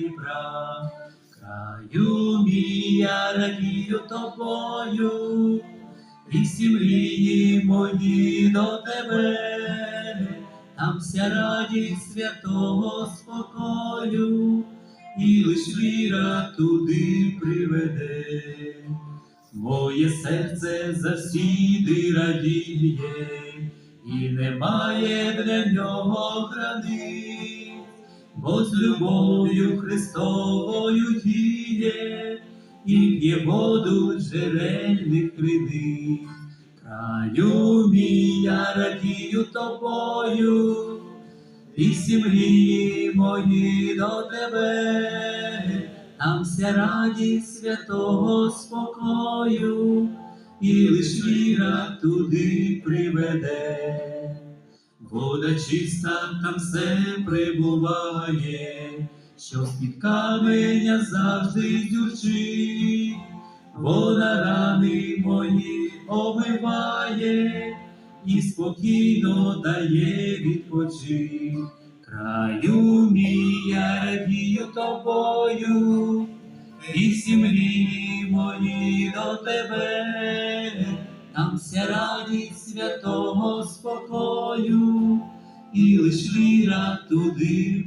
прав. Краю мій, я радію тобою, і всі мрії мої до тебе, там вся радість святого спокою, і лиш віра туди приведе. Моє серце завсіди радіє, і немає для нього границь, бо з любов'ю Христовою діє, і п'є воду джерельних криниць. Краю мій, я радію тобою, і всі мрії мої до тебе, там вся радість святого спокою, і лиш віра туди приведе. Вода чиста там все прибуває, що з-під каменя завжди дзюрчить, вода рани мої омиває і спокійно дає відпочить. Краю мій, я радію тобою, і всі мрії мої до тебе, там вся радість святого спокою, і лиш віра туди